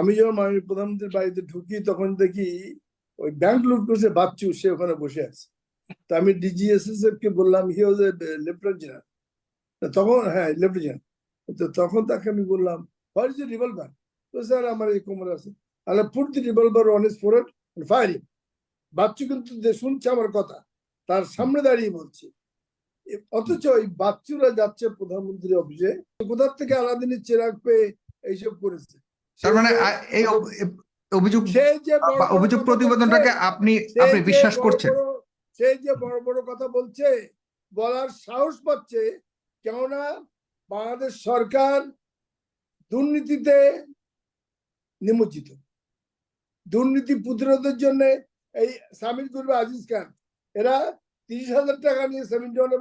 আমি যখন মাননীয় প্রধানমন্ত্রীর বাড়িতে ঢুকি, তখন দেখি ওই ব্যাংক লুট করছে বাচ্চু, সে ওখানে বসে আছে। তা আমি ডিজিএসএসএফ কে বললাম হি ওয়াজ লেফটেন্যান্ট জেনারেল তখন হ্যাঁ লেফটেন্যান্ট তো তখন তাকে আমি বললাম হোয়াট ইজ রিভলভার তো স্যার আমার এই কোমর আছে। আলা put the revolver on is forehead fire Bachchu কিন্তু শুনছে আমার কথা। তার সামনে দাঁড়িয়ে বলছি, এ- অথচ ওই বাচ্চুরা যাচ্ছে প্রধানমন্ত্রী অফিসে, কোথার থেকে আলাদিনের চেরাগ পেয়ে এইসব করেছে? তার মানে এই অভিযোগ অভিযোগ প্রতিবেদনটাকে আপনি আপনি বিশ্বাস করছেন। সে যে বড় বড় কথা বলছে বলার সাহস পাচ্ছে কেননা বাংলাদেশ সরকার দুর্নীতিতে নিমজ্জিত। দুর্নীতি প্রতিরোধের জন্য এই সামিল করবে আজিজ খান এরা তিরিশ হাজার টাকা নিয়ে সেভেন্টি ওয়ান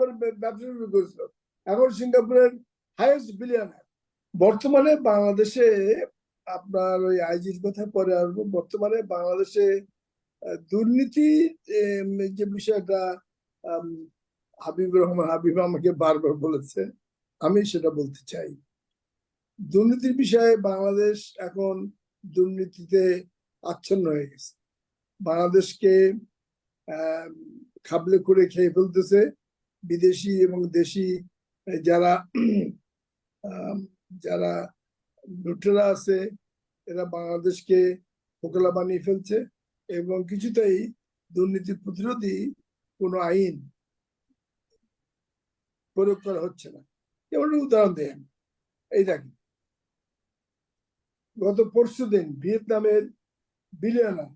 ব্যবসা শুরু করেছিল। এখন সিঙ্গাপুরের হাইয়েস্ট বিলিয়নার বর্তমানে বাংলাদেশে আপনার ওই আইজির কথা পরে আসব। বর্তমানে বাংলাদেশে দুর্নীতি যে বিষয়টা হাবিবুর রহমান, হাবিব আমাকে বারবার বলেছে, আমি সেটা বলতে চাই। দুর্নীতির বিষয়ে বাংলাদেশ এখন দুর্নীতিতে আচ্ছন্ন হয়ে গেছে। বাংলাদেশকে খাবলে করে খেয়ে ফেলতেছে বিদেশি এবং দেশি, যারা যারা লুটেরা আছে, এরা বাংলাদেশকে ফোকলা বানিয়ে ফেলছে এবং কিছুতেই দুর্নীতি প্রতিরোধী কোনো আইন প্রয়োগ করা হচ্ছে না। যেমন উদাহরণ দেন এই দেখেন, গত পরশু দিন ভিয়েতনামের বিলিয়নার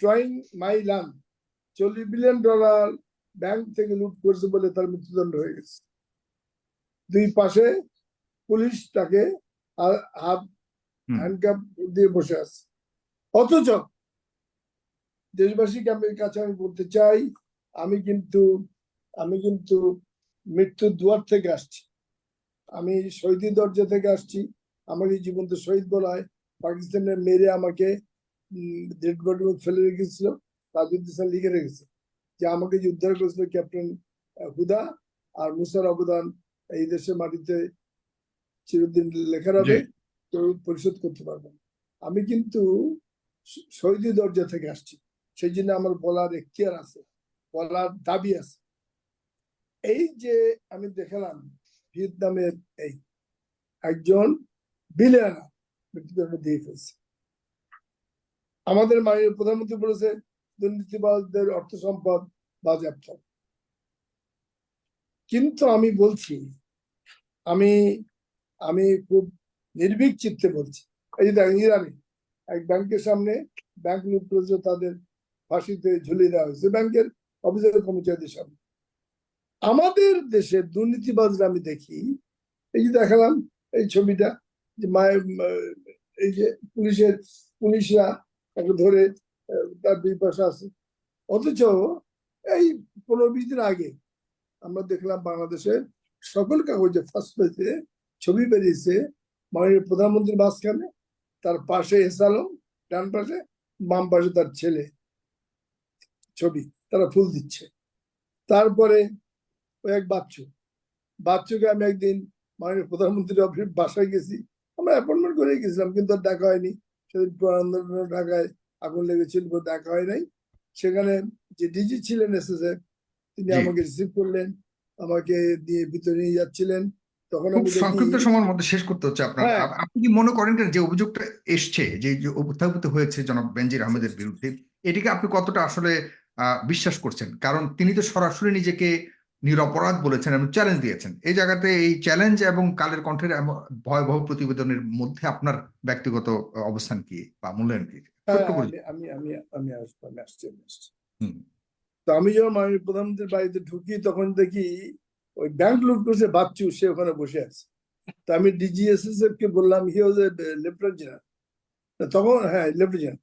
ট্রয়িং মাই লান চল্লিশ বিলিয়ন ডলার ব্যাংক থেকে লুট করেছে বলে তার মৃত্যুদণ্ড হয়ে গেছে। দুই পাশে পুলিশ তাকে হাত হুম। হ্যান্ডকাপ দিয়ে বসে আছে। অথচ দেশবাসীকে আমি কাছে আমি বলতে চাই আমি কিন্তু আমি কিন্তু মৃত্যুর দুয়ার থেকে আসছি। আমি শহীদি দরজা থেকে আসছি। আমাকে জীবন্ত শহীদ বলা হয়। পাকিস্তানের মেরে আমাকে ডেড বডি ফেলে রেখেছিল তাজুদ্দিন লিখে রেখেছে। যে আমাকে যে উদ্ধার করেছিল ক্যাপ্টেন হুদা আর মুসার অবদান এই দেশের মাটিতে চিরদিন লেখা হবে কেউ পরিশোধ করতে পারবে না। আমি কিন্তু শহীদি দরজা থেকে আসছি সেই জন্য আমার বলার এখতিয়ার আছে বলার দাবি আছে এই যে আমি দেখালাম ভিয়েতনামের এই একজন বিলিয়নার মৃত্যুদণ্ড দিয়ে ফেলছে আমাদের মাননীয় প্রধানমন্ত্রী বলেছে দুর্নীতিবাদদের অর্থ সম্পদ বাজেয়াপ্ত। কিন্তু আমি বলছি আমি আমি খুব নির্ভীক চিত্তে বলছি। এই যে দেখেন ইরানে, এক ব্যাংকের সামনে ব্যাংক লুট করেছে, তাদের ফাঁসিতে ঝুলিয়ে দেওয়া হয়েছে। ব্যাংকের অফিসারের কর্মচারীদের সামনে। আমাদের দেশে দুর্নীতিবাজরা আমি দেখি, এই যে দেখালাম এই ছবিটা, যে মায়ের এই যে পুলিশের, পুলিশরা তাকে ধরে তার দুই পাশে আছে। অথচ এই পনেরো বিশ দিন আগে আমরা দেখলাম বাংলাদেশের সকল কাগজে ফার্স্ট পেজে ছবি বেরিয়েছে মাননীয় প্রধানমন্ত্রীর মাঝখানে তার পাশে এসালম ডান পাশে বাম পাশে তার ছেলে ছবি তারা ফুল দিচ্ছে। তারপরে ওই এক বাচ্চু বাচ্চুকে আমি একদিন মাননীয় প্রধানমন্ত্রীর অফিস বাসায় গেছি আমরা অ্যাপয়েন্টমেন্ট করে গেছিলাম কিন্তু আর দেখা হয়নি। সেদিন ঢাকায় আগুন লেগেছিল বলে দেখা হয় নাই। সেখানে যে ডিজি ছিলেন এসএসএফ তিনি আমাকে রিসিভ করলেন আমাকে দিয়ে ভিতরে নিয়ে যাচ্ছিলেন। তখন খুব সংক্ষিপ্ত সময়ের মধ্যে শেষ করতে হচ্ছে আপনার। হ্যাঁ। আপনি কি মনে করেন যে অভিযোগটা এসছে যে উত্থাপিত হয়েছে জনাব বেনজির আহমেদের বিরুদ্ধে এটিকে আপনি কতটা আসলে বিশ্বাস করছেন? কারণ তিনি তো সরাসরি নিজেকে নিরপরাধ বলেছেন এবং চ্যালেঞ্জ দিয়েছেন। এই জায়গাতে এই চ্যালেঞ্জ এবং কালের কণ্ঠের ভয়াবহ প্রতিবেদনের মধ্যে আপনার ব্যক্তিগত অবস্থান কি বা মূল্যায়ন কি? হ্যাঁ, আমি আমি আমি আমি আসব আমি আসছি। তো আমি যখন মাননীয় প্রধানমন্ত্রীর বাড়িতে ঢুকি তখন দেখি ওই ব্যাংক লুট করেছে বাচ্চু সে ওখানে বসে আছে। তো আমি ডিজিএসএসএফ কে বললাম, হি ওয়াজ লেফটেন্যান্ট জেনারেল। তখন হ্যাঁ লেফটেন্যান্ট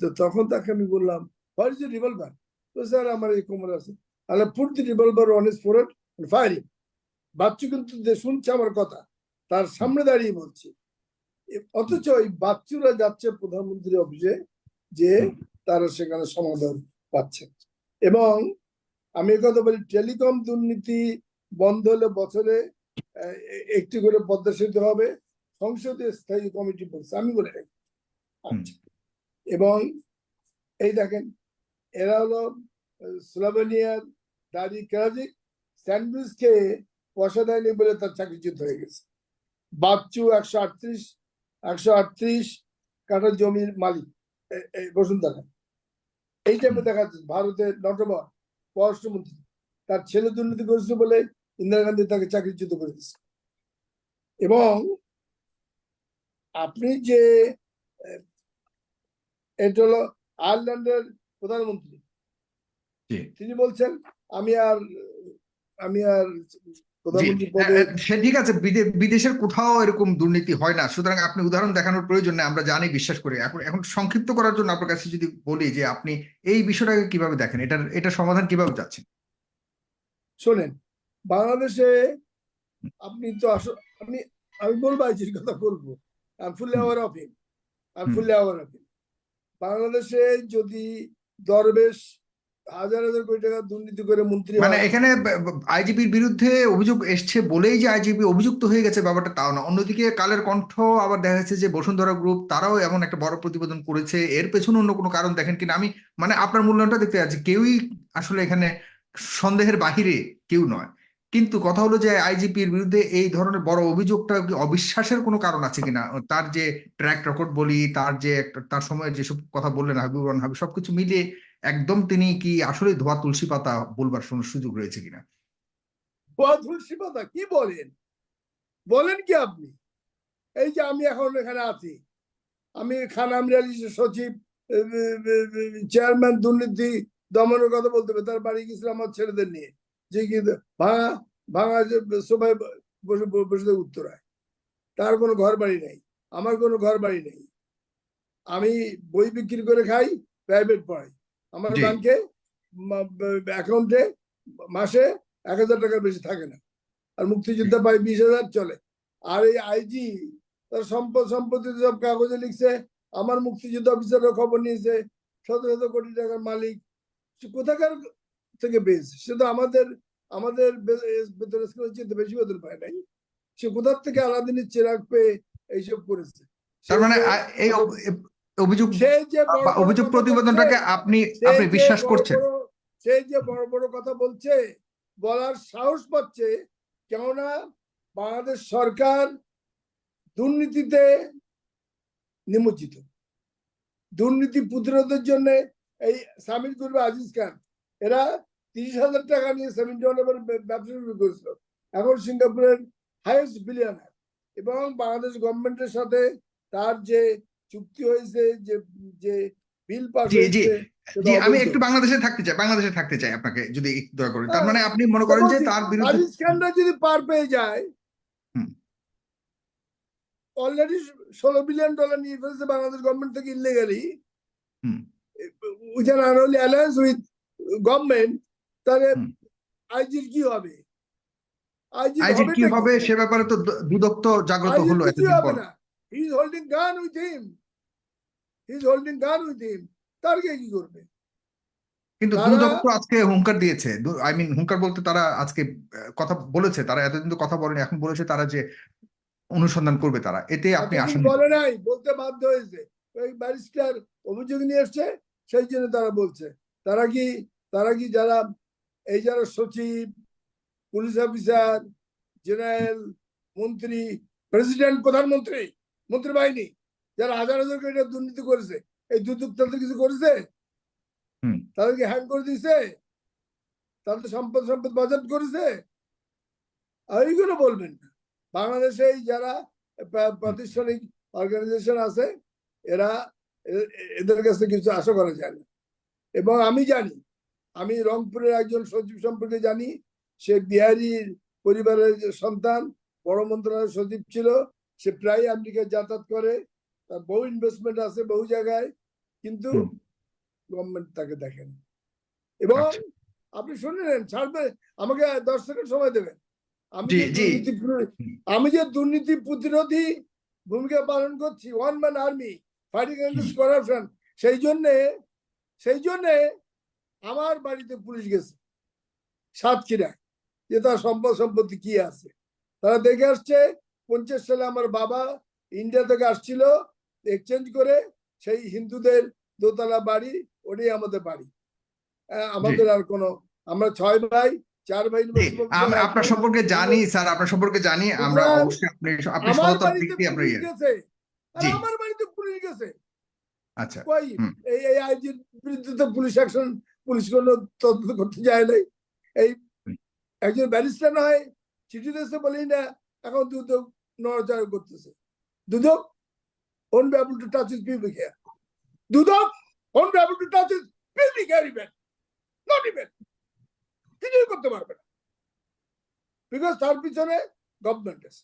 তো তখন তাকে আমি বললাম হোয়াট ইজ রিভলভার তো স্যার, আমার এই কোমর আছে। আলা put the revolver on is forehead fire Bachchu কিন্তু শুনছে আমার কথা, তার সামনে দাঁড়িয়ে বলছি। এ- অথচ ওই বাচ্চুরা যাচ্ছে প্রধানমন্ত্রী অফিসে, যে তারা সেখানে সমাধান পাচ্ছে। এবং আমি কথা বলি, টেলিকম দুর্নীতি বন্ধ হলে বছরে একটি করে পদ্মা সেতু হবে। সংসদে স্থায়ী কমিটি বলছে আমি বলে রাখি। এবং এই দেখেন এরা হলো স্লোভেনিয়ার দাড়ি ক্রাজিক স্যান্ডউইচ খেয়ে পয়সা দেয়নি বলে তার চাকরিচ্যুত হয়ে গেছে। বাচ্চু একশো আটত্রিশ একশো আটত্রিশ কাঠা জমির মালিক বসুন্ধরা। এই টাইপে দেখা যাচ্ছে ভারতের নটবর পররাষ্ট্রমন্ত্রী তার ছেলে দুর্নীতি করেছে বলে ইন্দিরা গান্ধী তাকে চাকরিচ্যুত করে দিচ্ছে এবং আপনি যে এটা হলো আয়ারল্যান্ডের প্রধানমন্ত্রী। তিনি বলছেন আমি আর আমি আর ঠিক আছে বিদেশের কোথাও এরকম দুর্নীতি হয় না। সুতরাং আপনি উদাহরণ দেখানোর প্রয়োজন নেই আমরা জানি বিশ্বাস করি। এখন এখন সংক্ষিপ্ত করার জন্য আপনার কাছে যদি বলি যে আপনি এই বিষয়টাকে কীভাবে দেখেন এটার এটা সমাধান কীভাবে যাচ্ছেন শোনেন বাংলাদেশে আপনি তো আস- আপনি আমি বলব আইজির কথা বলব। I fully. Our of him I hmm. Our of him বাংলাদেশে যদি দরবেশ হাজার হাজার কোটি টাকা দুর্নীতি করে মন্ত্রী মানে এখানে আইজিপির বিরুদ্ধে অভিযোগ এসছে বলেই যে আইজিপি অভিযুক্ত হয়ে গেছে ব্যাপারটা তাও না। অন্যদিকে কালের কণ্ঠ আবার দেখা যাচ্ছে যে বসুন্ধরা গ্রুপ তারাও এমন একটা বড় প্রতিবেদন করেছে। এর পেছনে অন্য কোনো কারণ দেখেন কিনা? আমি মানে আপনার মূল্যায়নটা দেখতে যাচ্ছি কেউই আসলে এখানে সন্দেহের বাহিরে কেউ নয়। কিন্তু কথা হলো যে আইজিপির বিরুদ্ধে এই ধরনের বড় অভিযোগটা কি অবিশ্বাসের কোনো কারণ আছে কিনা তার যে ট্র্যাক রেকর্ড বলি তার যে তার সময় যেসব কথা বললেন হাবিবুর রহমান হাবিব সবকিছু মিলিয়ে একদম তিনি কি আসলে ধোয়া তুলসী পাতা বলবার সুযোগ রয়েছে কিনা ভুয়া তুলসী পাতা কি বলেন বলেন কি আপনি এই যে আমি এখন এখানে আছি আমি খান আমরালি সচিব চেয়ারম্যান দুর্নীতি দমনের কথা বলতে হবে তার বাড়ি গেছিলাম আমার ছেলেদের নিয়ে যে কি ভাঙা ভাঙা যে সবাই বসে বসে উত্তরায় তার কোনো ঘর বাড়ি নেই আমার কোনো ঘর বাড়ি নেই। আমি বই বিক্রি করে খাই প্রাইভেট পড়াই। আমার। ব্যাংকে অ্যাকাউন্টে মাসে এক হাজার টাকার বেশি থাকে না। আর মুক্তিযোদ্ধা পাই বিশ হাজার চলে। আর এই আইজি তার সম্পদ সম্পত্তি সব কাগজে লিখছে। আমার মুক্তিযুদ্ধ অফিসারও খবর নিয়েছে শত শত কোটি টাকার মালিক। কোথাকার থেকে পেয়েছে সে তো আমাদের আমাদের বে- বেতন স্কেলের চেয়ে বেশি বেতন পায় নাই সে কোথার থেকে আলাদিনের চেরাগ পেয়ে এইসব করেছে? তার মানে এই অভিযোগ সে যে বড় বা বড় অভিযোগ প্রতিবেদনটাকে আপনি আপনি বিশ্বাস করছেন? বড়- যে বড় বড় কথা বলছে বলার সাহস পাচ্ছে কেননা বাংলাদেশ সরকার দুর্নীতিতে নিমজ্জিত। দুর্নীতি প্রতিরোধের জন্য এই সামিল করবে আজিজ খান এরা তিরিশ হাজার টাকা নিয়ে সেভেন্টি ওয়ান ব্যবসা শুরু করেছিল। এখন সিঙ্গাপুরের হাইয়েস্ট বিলিয়নার এবং বাংলাদেশ গভর্নমেন্টের সাথে তার যে চুক্তি হয়েছে যে যে বিল পাস হয়েছে জি আমি একটু বাংলাদেশে থাকতে চাই বাংলাদেশে থাকতে চাই আপনাকে যদি দয়া করেন তার মানে আপনি মনে করেন যে তার বিরুদ্ধে আজিজ খানরা যদি পার পেয়ে যায়। অলরেডি ষোলো বিলিয়ন ডলার নিয়ে ফেলছে বাংলাদেশ গভর্নমেন্ট থেকে illegally hmm. We can only alliance with government তাহলে আইজির কি হবে? আইজির আইজি কি হবে? সে ব্যাপারে তো দুদক জাগ্রত হলো এতদিন পর। He is holding gun with him he is holding gun with him তার কে কি করবে? কিন্তু দুদক তো আজকে হুঙ্কার দিয়েছে। আই মিন হুঙ্কার বলতে তারা আজকে কথা বলেছে। তারা এতদিন তো কথা বলেনি। এখন বলেছে তারা যে অনুসন্ধান করবে তারা। এতে আপনি আশা বলে নাই বলতে বাধ্য হয়েছে। ওই ব্যারিস্টার অভিযোগ নিয়ে এসছে সেই জন্য তারা বলছে। তারা কি তারা কি যারা এই যারা সচিব পুলিশ অফিসার জেনারেল মন্ত্রী প্রেসিডেন্ট প্রধানমন্ত্রী মন্ত্রী বাহিনী যারা হাজার হাজার কোটি দুর্নীতি করেছে এই দুদক তাদের কিছু করেছে। তাদেরকে হ্যাং করে দিয়েছে? তাদের সম্পদ সম্পদ বাজেট করেছে? আর এইগুলো বলবেন না। বাংলাদেশে যারা প্রাতিষ্ঠানিক অর্গানাইজেশন আছে এরা এদের কাছে কিছু আশা করা যায় না। এবং আমি জানি আমি রংপুরের একজন সচিব সম্পর্কে জানি সে বিহারির পরিবারের যে সন্তান বড় মন্ত্রণালয়ের সচিব ছিল সে প্রায় আমেরিকায় যাতায়াত করে তার বহু ইনভেস্টমেন্ট আছে বহু জায়গায় কিন্তু গভর্নমেন্ট তাকে দেখেন। এবং আপনি শুনে নেন ছাড়বে আমাকে দশ সেকেন্ড সময় দেবেন। আমি যে দুর্নীতি প্রতিরোধী- আমি যে দুর্নীতি প্রতিরোধী ভূমিকা পালন করছি one man army fighting corruption সেই জন্যে জন্যে আমার বাড়িতে পুলিশ গেছে সাতক্ষীরায় যে তার সম্পদ সম্পত্তি কি আছে। তারা দেখে আসছে পঞ্চাশ সালে আমার বাবা ইন্ডিয়া থেকে আসছিল এক্সচেঞ্জ করে সেই হিন্দুদের দোতলা বাড়ি ওটাই আমাদের বাড়ি। আমাদের আর কোনো আমরা ছয় ভাই চার ভাই আমরা আপনার সম্পর্কে জানি স্যার আপনার সম্পর্কে জানি আমরা অবশ্যই আপনি আপনি সততার দিক দিয়ে আপনার পুলিশ ইয়ে। আমার বাড়িতে পুলিশ গেছে। আচ্ছা এই এই আইজির বিরুদ্ধে তো পুলিশ অ্যাকশন পুলিশ কোনো তদন্ত করতে যায় নাই। এই একজন ব্যারিস্টার নয় চিঠি দিয়েছে বলেই না এখন দুদক নড়াচড়া করতেছে। Dudok own able to touch his pubic hair Dudok own able to touch his pubic hair even not even কিছুই করতে পারবে না। বিকজ তার পিছনে গভর্নমেন্ট আছে।